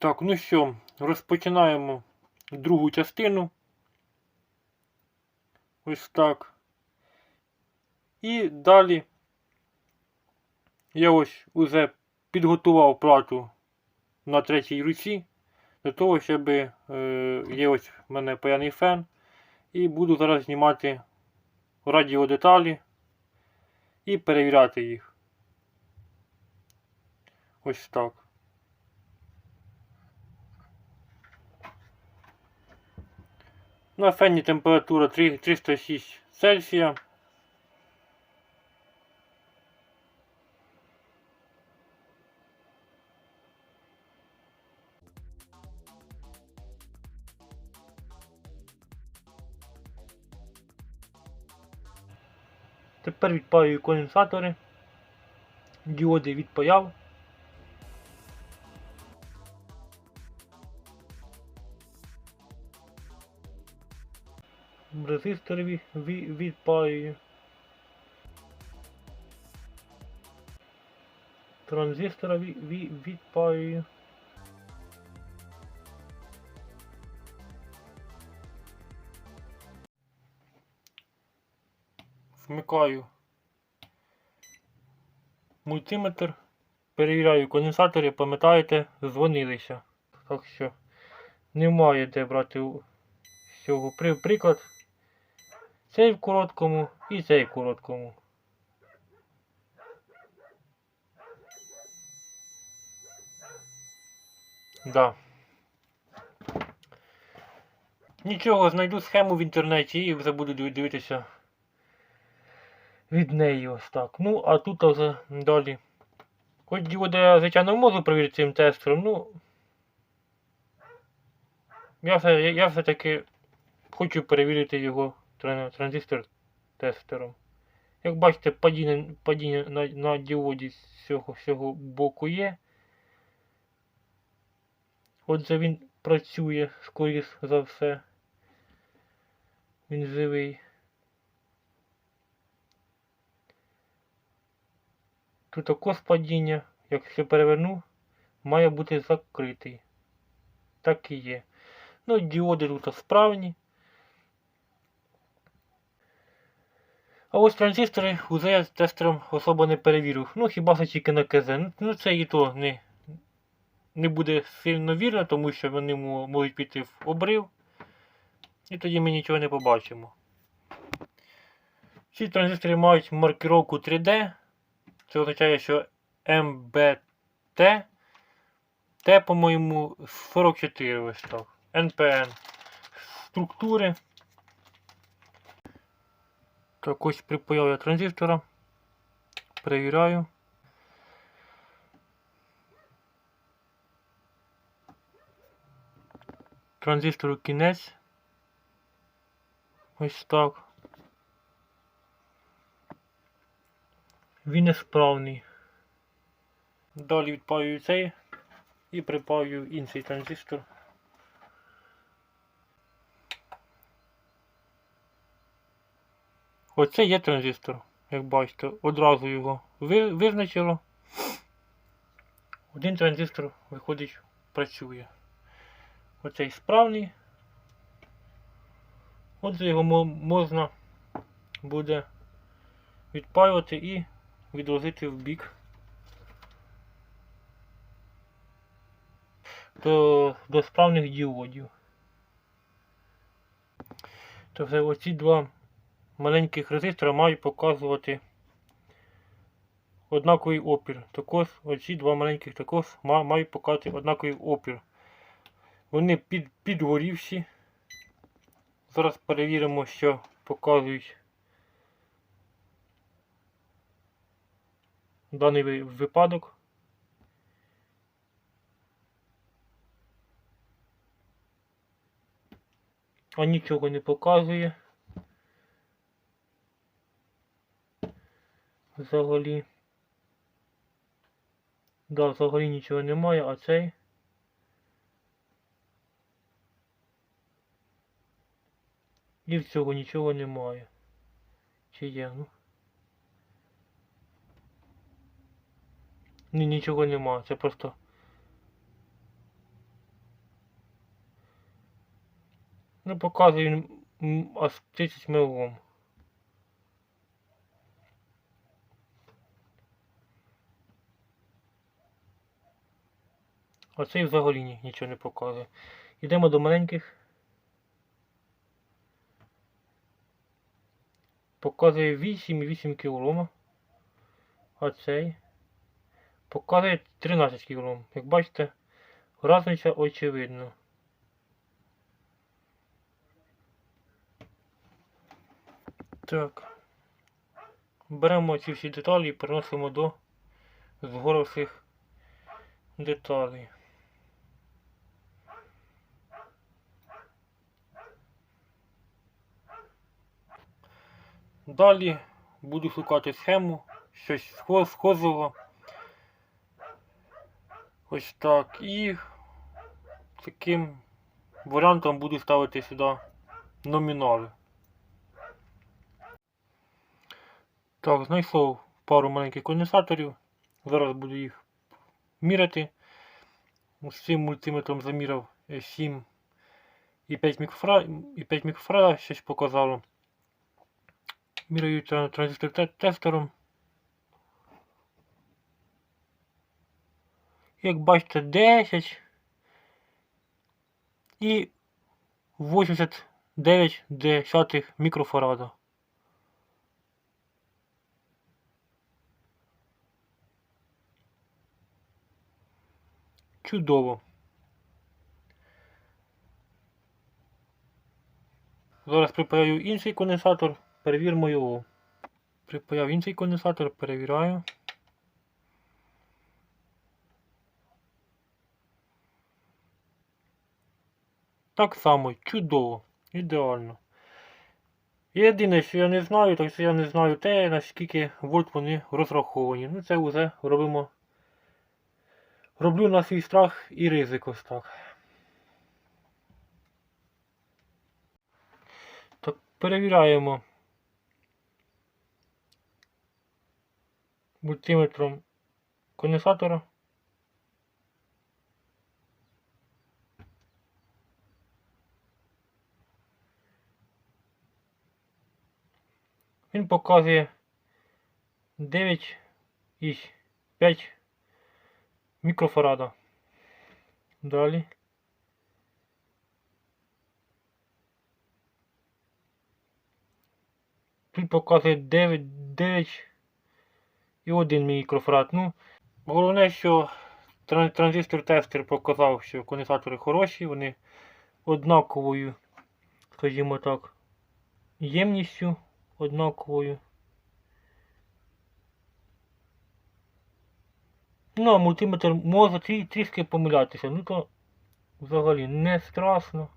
Так, ну що, розпочинаємо другу частину. Ось так. І далі я ось уже підготував плату на третій руці. Для того, щоб е, є ось в мене паяний фен. І буду зараз знімати радіодеталі і перевіряти їх. Ось так. На фені температура 3 306 Цельсія. Тепер відпаюю конденсатори. Діоди відпаяв. Резистори ві- ві- відпаюю. Транзистора ві- ві- відпаюю. Вмикаю мультиметр. Перевіряю конденсатори, пам'ятаєте, дзвонилися. Так що немає де брати з цього приклад. Цей в короткому і цей в короткому. Да. Нічого, знайду схему в інтернеті і вже буду диви- дивитися від неї ось так. Ну, а тут вже далі. Хоч діоди я, звичайно, можу перевірити цим тестером, ну. Я все, все-таки хочу перевірити його транзистор тестером. Як бачите, падіння, падіння на, на діоді з цього, цього боку є. Отже він працює, скоріш за все. Він живий. Тут також падіння, якщо переверну, має бути закритий. Так і є. Ну, діоди тут справні. А ось транзистори уже тестером особо не перевірив. Ну, хіба що тільки на КЗ. Ну, це і то не, не буде сильно вірно, тому що вони можуть піти в обрив. І тоді ми нічого не побачимо. Ці транзистори мають маркировку 3D. Це означає, що МБТ. Т, по-моєму, 44 ось так. НПН. Структури. Так, ось припаяв я транзистора. Перевіряю. Транзистору кінець. Ось так. Він несправний. Далі відпаюю цей і припаю інший транзистор. Оце є транзистор, як бачите, одразу його визначило. Один транзистор виходить, працює. Оцей справний. Отже, його можна буде відпаювати і відложити в бік. До, до справних діодів. Тобто оці два маленьких резистора мають показувати однаковий опір. Також оці два маленьких також мають показувати однаковий опір. Вони під, підгорівші. Зараз перевіримо, що показують даний випадок. А нічого не показує. взагалі. Да, взагалі нічого немає, а цей. І в цього нічого немає. Чи є, ну? Ні, нічого немає, це просто... Ну показує він аж 30 милом. А цей взагалі нічого не показує. Йдемо до маленьких. Показує 8,8 кілома. А цей показує 13 кілом. Як бачите, різниця очевидна. Так. Беремо ці всі деталі і переносимо до згору всіх деталей. Далі буду шукати схему, щось схо- схожого. Ось так. І таким варіантом буду ставити сюди номінали. Так, знайшов пару маленьких конденсаторів. Зараз буду їх міряти. З цим мультиметром заміряв е, 7 і 5 мікрофара, і 5 мікрофара щось показало. Міряю тра- транзистор те- тестером. Як бачите, 10 і 89 десятих мікрофарада. Чудово. Зараз припаяю інший конденсатор, перевіримо його. Припаяв інший конденсатор, перевіряю. Так само, чудово, ідеально. Єдине, що я не знаю, так що я не знаю те, наскільки вольт вони розраховані. Ну це вже робимо. Роблю на свій страх і ризик ось. Так, перевіряємо мультиметром конденсатора. Він показує 9,5 мікрофарада. Далі. Тут показує 9, 9 і 1 мікрофарад. Ну, головне, що транзистор-тестер показав, що конденсатори хороші, вони однаковою, скажімо так, ємністю однаковою. Ну, а мультиметр може трі- трішки помилятися. Ну то взагалі не страшно.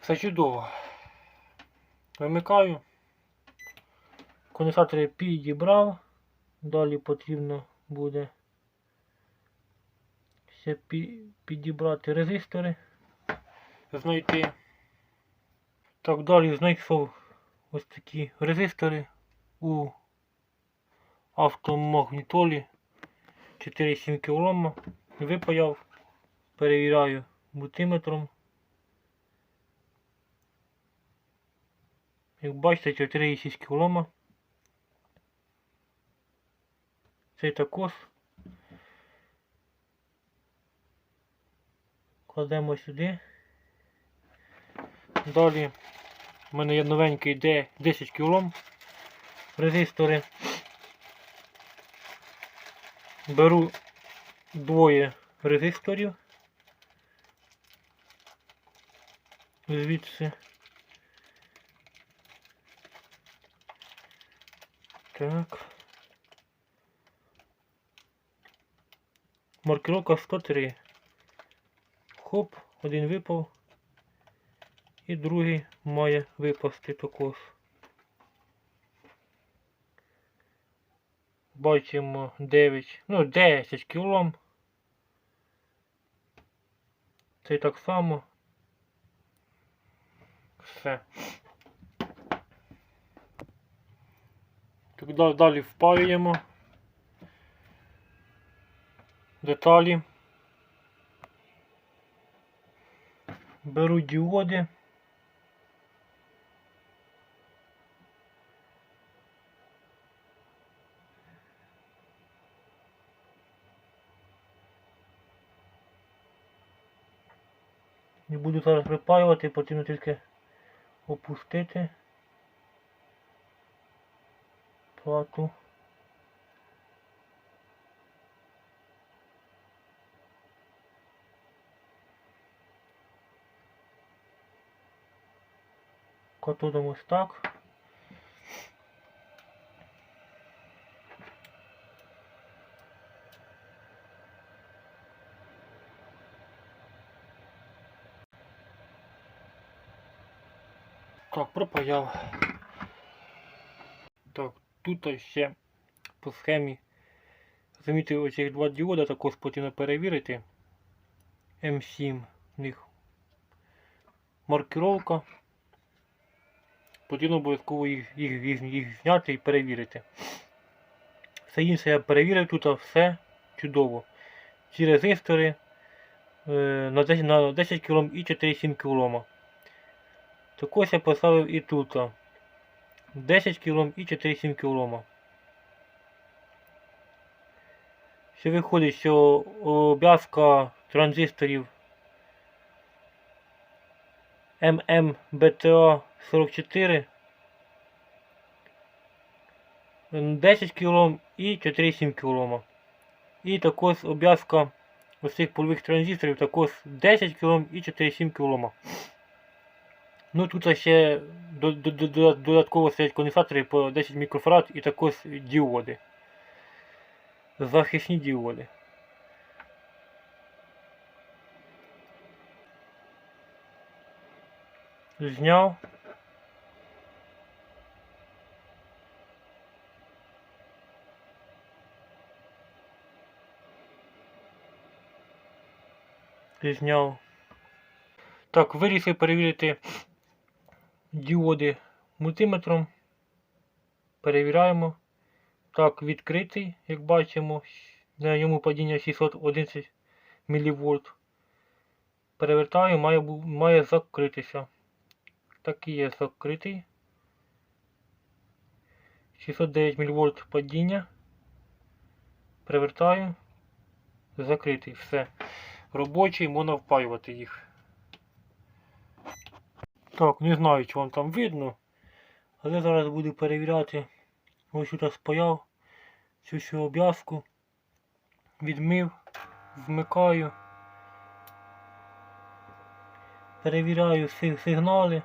Все чудово. Вимикаю. Конденсатори підібрав. Далі потрібно буде ще підібрати резистори. Знайти. Так, далі знайшов ось такі резистори у автомагнітолі 4,7 кОм. Випаяв, перевіряю мультиметром. Як бачите, 4,6 кОм. Цей також. Кладемо сюди. Далі в мене є новенький D 10 кОм резистори. Беру двоє резисторів. Звідси. Так. Маркировка 103. Хоп, один випав. І другий має випасти також. Бачимо 9, ну 10 кілом. Це так само. Все. Далі впаюємо деталі. Беру діоди. Не буду зараз припаювати, потрібно тільки опустити плату. Катодом ось так. Так, пропаяв. Так, тут ще по схемі. Замітив оці два діода, також потрібно перевірити. М7 в них маркировка. Потрібно обов'язково їх, їх, їх, їх зняти і перевірити. Все інше я перевірив тут, а все чудово. Ці резистори е, на 10, на 10 кОм і 4,7 кОм. Також я поставив і тут. 10 кОм і 4,7 кОм. Що виходить, що обв'язка транзисторів MMBTA 44 10 кОм і 4,7 кОм. І також обв'язка ось цих польових транзисторів також 10 кОм і 4,7 кОм. Ну тут ще до- до- до- до- додатково стоять конденсатори по 10 мікрофарад і також діоди. Захисні діоди. Зняв. Зняв. Так, вирішив перевірити діоди мультиметром. Перевіряємо. Так, відкритий, як бачимо, на йому падіння 611 мВ. Перевертаю, має, має закритися. Так і є закритий. 609 мВ падіння. Перевертаю. Закритий. Все. Робочий, можна впаювати їх. Так, не знаю, чи вам там видно. Але зараз буду перевіряти. Ось тут спаяв цю всю обв'язку. Відмив, вмикаю. Перевіряю си- сигнали.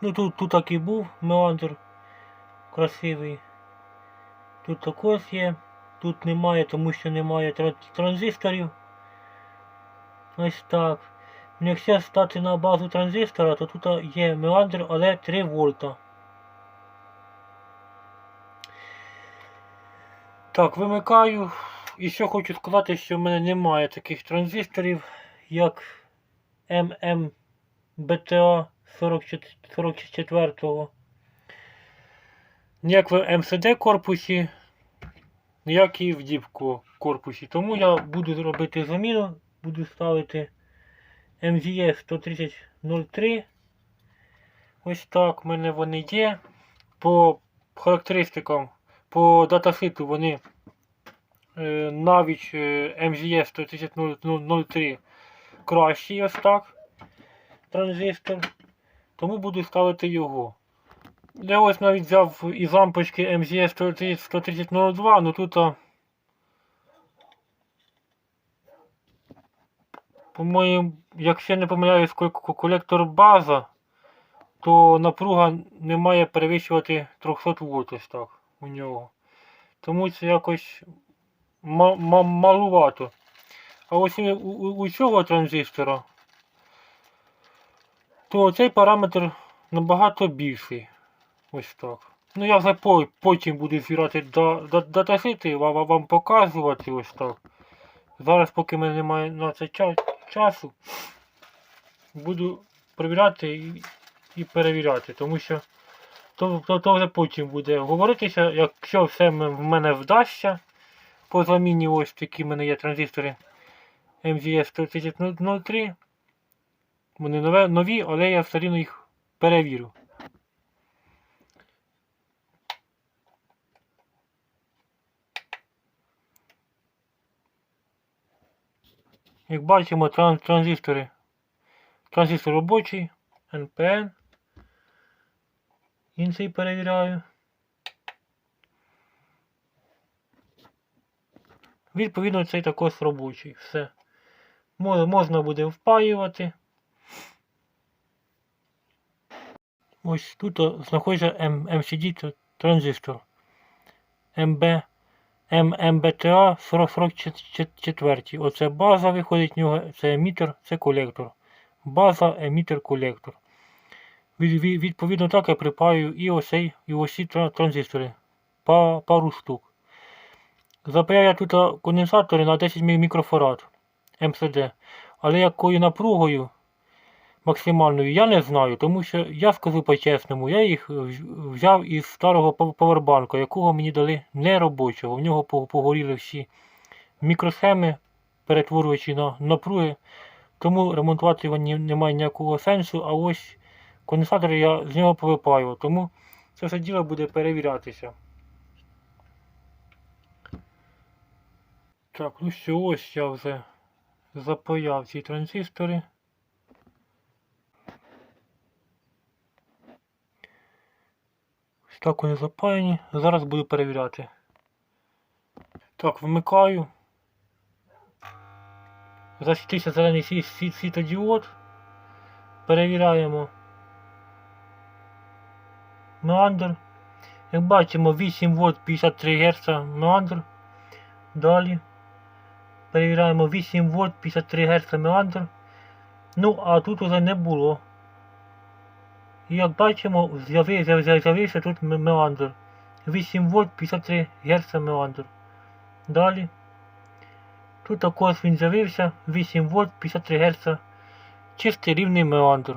Ну тут, тут так і був меандр красивий. Тут також є. Тут немає, тому що немає транзисторів. Ось так. Ну, Якщо стати на базу транзистора, то тут є меандр, але 3 вольта. Так, вимикаю. І ще хочу сказати, що в мене немає таких транзисторів, як MMBTA 44. Ніяк в МСД корпусі, ніяк і в корпусі. Тому я буду робити заміну, буду ставити MZS 13003. Ось так в мене вони є. По характеристикам, по датаситу вони е, навіть е, MZS 13003 кращий ось так. Транзистор. Тому буду ставити його. Я ось навіть взяв із лампочки 130 13002, ну тут. По-моєму, якщо не помиляюсь, ко- ко- колектор база, то напруга не має перевищувати 300 вольт ось так у нього. Тому це якось ма- ма- малувато. А ось у, у, у цього транзистора, то цей параметр набагато більший. Ось так. Ну я вже потім буду збирати да- да- датасити, вам, вам показувати ось так. Зараз, поки мене немає на це часу, буду перевіряти і, і перевіряти, тому що то, то, то вже потім буде говоритися, якщо все в мене вдасться по заміні ось такі в мене є транзистори MGS 3003. Вони нові, але я все рівно їх перевірю. Як бачимо, транзистори. Транзистор робочий, NPN. Інший перевіряю. Відповідно, цей також робочий. Все. Можна буде впаювати. Ось тут знаходиться MCD транзистор. MB, MMBTA 44. Оце база виходить в нього, це емітер, це колектор. База, емітер, колектор. Від, від- відповідно так я припаю і осей, і осі тра- транзистори. Па, пару штук. Запаяю я тут конденсатори на 10 мі- мікрофарад МСД. Але якою напругою максимальною я не знаю, тому що я скажу по-чесному, я їх взяв із старого пав- павербанка, якого мені дали неробочого. В нього погоріли всі мікросхеми, перетворюючи на напруги. Тому ремонтувати його немає ніякого сенсу, а ось конденсатори я з нього повипаю. Тому це все діло буде перевірятися. Так, ну що, ось я вже запаяв ці транзистори. Так вони запаяні. Зараз буду перевіряти. Так, вмикаю. Засвітився зелений світ- світ- світодіод. Перевіряємо. Меандр. Як бачимо, 8 вольт 53 Гц меандр. Далі. Перевіряємо 8 вольт 53 Гц меандр. Ну, а тут уже не було. І як бачимо, з'яви- з'яв- з'яв- з'явився тут ме- меандр. 8 вольт 53 Гц меандр. Далі. Тут також він з'явився 8 вольт 53 Гц. Чистий рівний меандр.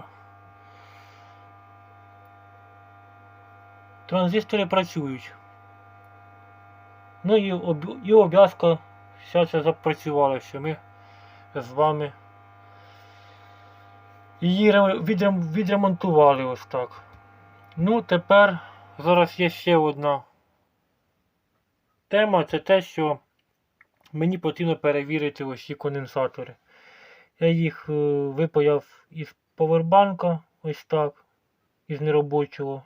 Транзистори працюють. Ну і, об, і обв'язка вся ця запрацювала, що ми з вами її відрем, відремонтували ось так. Ну, тепер зараз є ще одна тема, це те, що мені потрібно перевірити ось ці конденсатори. Я їх е, випаяв із повербанка, ось так, із неробочого.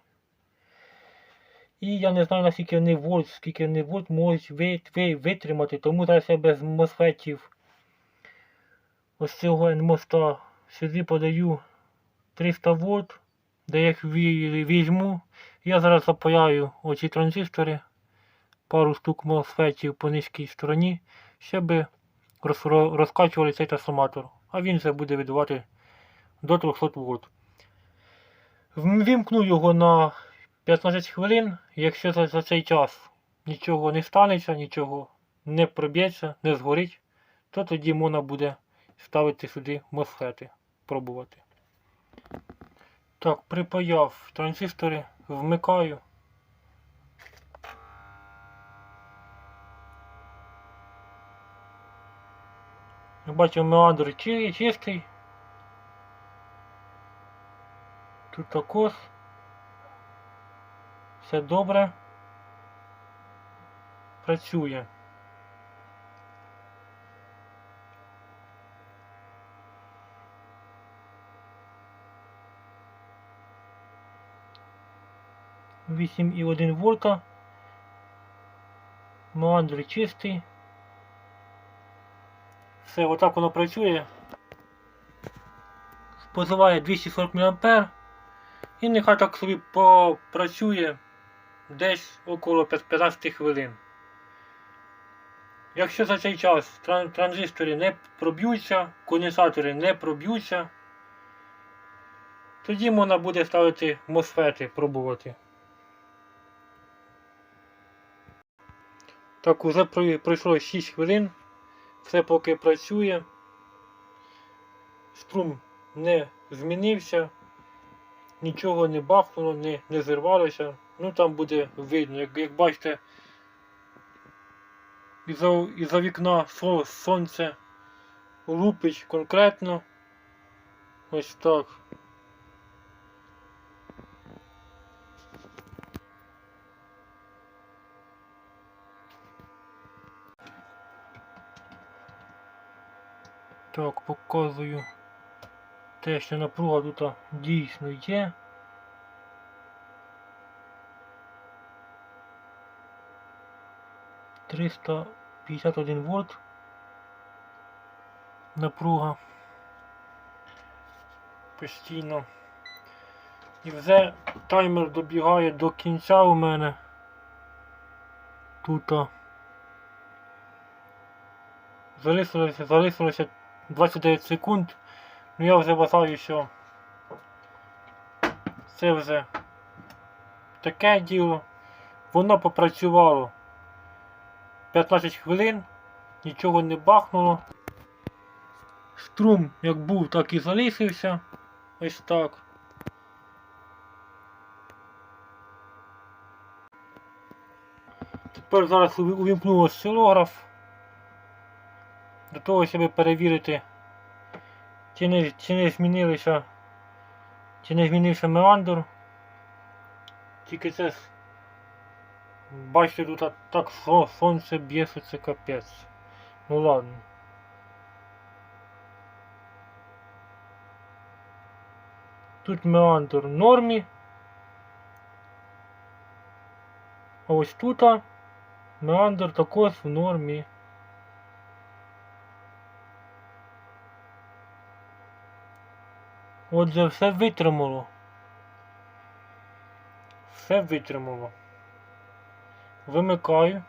І я не знаю наскільки вони вольт, скільки вони вольт можуть ви, ви, витримати, тому зараз я без мосфетів ось цього моста сюди подаю 300 вольт, де їх візьму. Я зараз запаяю оці транзистори, пару штук мосфетів по низькій стороні, щоб розкачували цей трансформатор. А він вже буде видавати до 300 вольт. Вімкну його на 15 хвилин, якщо за, за цей час нічого не станеться, нічого не проб'ється, не згорить, то тоді можна буде ставити сюди мосфети, пробувати. Так, припаяв транзистори, вмикаю. Бачимо, меандр чистий. Тут також. Все добре. Працює. Вісім і один вольта. Меандр чистий. Все, отак воно працює. Споживає 240 мА. І нехай так собі попрацює десь около 15 хвилин. Якщо за цей час транзистори не проб'ються, конденсатори не проб'ються, тоді можна буде ставити мосфети, пробувати. Так, уже пройшло 6 хвилин. Все поки працює. Струм не змінився нічого не бахнуло, не, не зірвалося. Ну там буде видно, як, як бачите, із-за із вікна сонце лупить конкретно. Ось так. Так, показую те, що напруга тут дійсно є. Триста п'ятдесят один вольт напруга постійно. І вже таймер добігає до кінця у мене. Тут. Залишилося, залишилося 29 секунд. Ну я вже вважаю, що це вже таке діло. Воно попрацювало 15 хвилин, нічого не бахнуло. Струм як був, так і залишився. Ось так. Тепер зараз уві- увімкну осцилограф. Для того, щоб перевірити, чи не, чи не змінилися, чи не змінився меандр. Тільки це бачите, тут так со- сонце б'є, що це капець. Ну ладно. Тут меандр в нормі. А ось тут меандр також в нормі. Отже, все витримало. Все витримало. Вимикаю.